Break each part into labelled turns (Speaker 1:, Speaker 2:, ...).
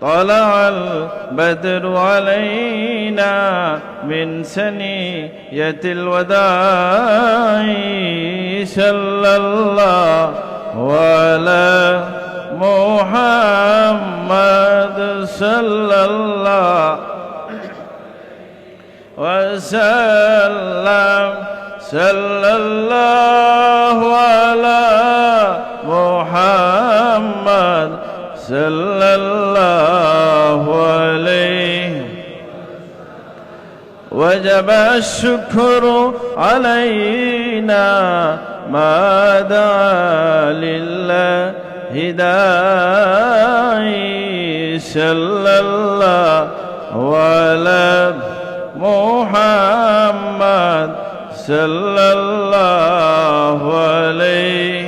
Speaker 1: طلع البدر علينا من سنية الوداع صلى الله على محمد صلى الله وسلم. صلى الله صلى الله عليه وجب الشكر علينا ما دعا لله داعي صلى الله على محمد صلى الله عليه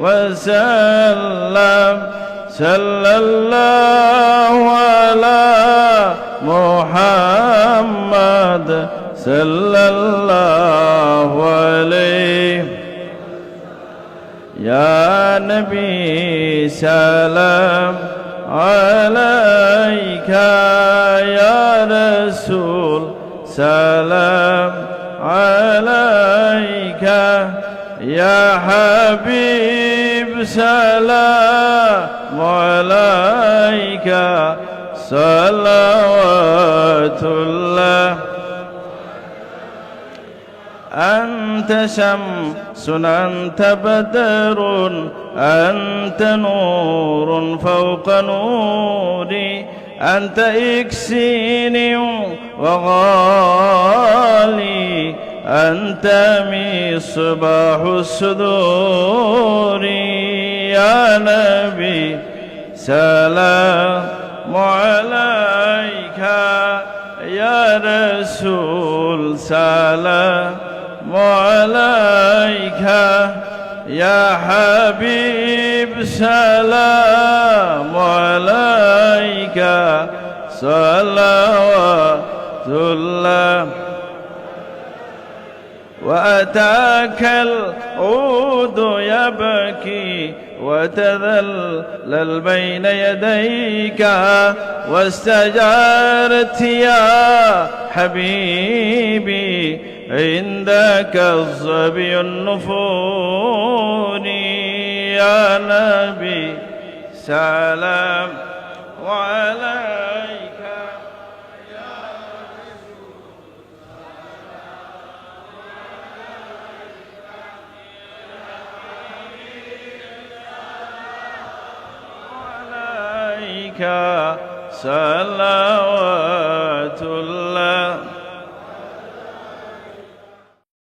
Speaker 1: وسلم. صلى الله على محمد. صلى الله عليه. يا نبي سلام عليك يا رسول سلام عليك يا حبيب. سلام عليك صلوات الله. أنت شمس أنت بدر أنت نور فوق نوري أنت إكسين وغالي. أنت مصباح الصدور يا نبي سلام عليك يا رسول سلام عليك يا حبيب سلام عليك. صلوات الله وأتاك العود يبكي وتذلل بين يديك واستجارت يا حبيبي عندك الظبي النفور يا نبي سلام عليك. عليك صلوات